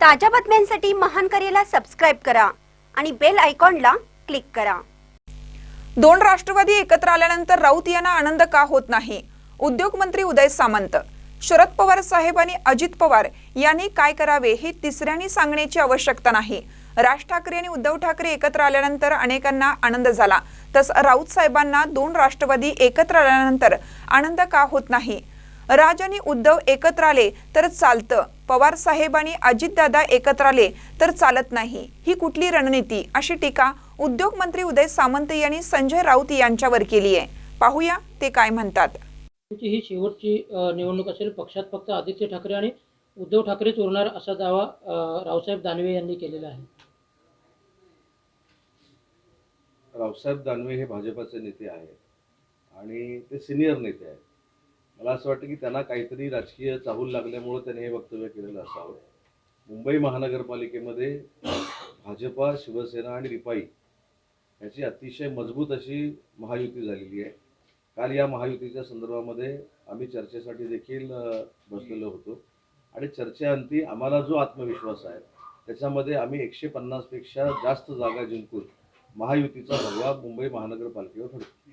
ताज्या बातम्यांसाठी महान करेला सबस्क्राईब करा आणि बेल आयकॉनला क्लिक करा. दोन राष्ट्रवादी एकत्र आल्यानंतर राऊत यांना आनंद का होत नाही? उद्योगमंत्री उदय सामंत शरद पवार साहेब आणि अजित पवार यांनी काय करावे हे तिसऱ्यांनी सांगण्याची आवश्यकता नाही. राज ठाकरे आणि उद्धव ठाकरे एकत्र आल्यानंतर अनेकांना आनंद झाला. तस राऊत साहेबांना दोन राष्ट्रवादी एकत्र आल्यानंतर आनंद का होत नाही? राज आणि उद्धव एकत्र आले तर चालतं. पवार साहेब आणि अजितदादा एकत्र आले तर चालत नाही. ही कुठली रणनीती? अशी टीका उद्योग मंत्री उदय सामंत यांनी संजय राऊत यांच्यावर केली आहे. पाहूया ते काय म्हणतात. ही शेवटची निवडणूक असेल पक्षात फक्त आदित्य ठाकरे आणि उद्धव ठाकरेच उरणार असा दावा रावसाहेब दानवे यांनी केलेला आहे. रावसाहेब दानवे हे भाजपाचे नेते आहेत आणि ते सिनियर नेते आहेत. मला असं वाटतं की त्यांना काहीतरी राजकीय चाहूल लागल्यामुळं त्यांनी हे वक्तव्य केलेलं असावं. मुंबई महानगरपालिकेमध्ये भाजपा शिवसेना आणि रिपाई याची अतिशय मजबूत अशी महायुती झालेली आहे. काल या महायुतीच्या संदर्भामध्ये आम्ही चर्चेसाठी देखील बसलेलो होतो. आणि चर्चेअंती आम्हाला जो आत्मविश्वास आहे त्याच्यामध्ये आम्ही एकशे पन्नासपेक्षा जास्त जागा जिंकून महायुतीचा भगवा मुंबई महानगरपालिकेवर ठरतो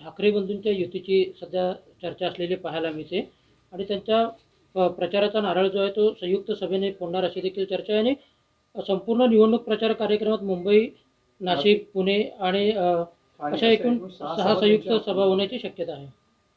ठाकरे बंधूंच्या युतीची सध्या चर्चा असलेली पाहायला मिळते. आणि त्यांच्या प्रचाराचा नारळ जो आहे तो संयुक्त सभेने फोडणार अशी देखील चर्चा आहे. आणि संपूर्ण निवडणूक प्रचार कार्यक्रमात मुंबई नाशिक पुणे आणि अशा एकूण सहा संयुक्त सभा होण्याची शक्यता आहे.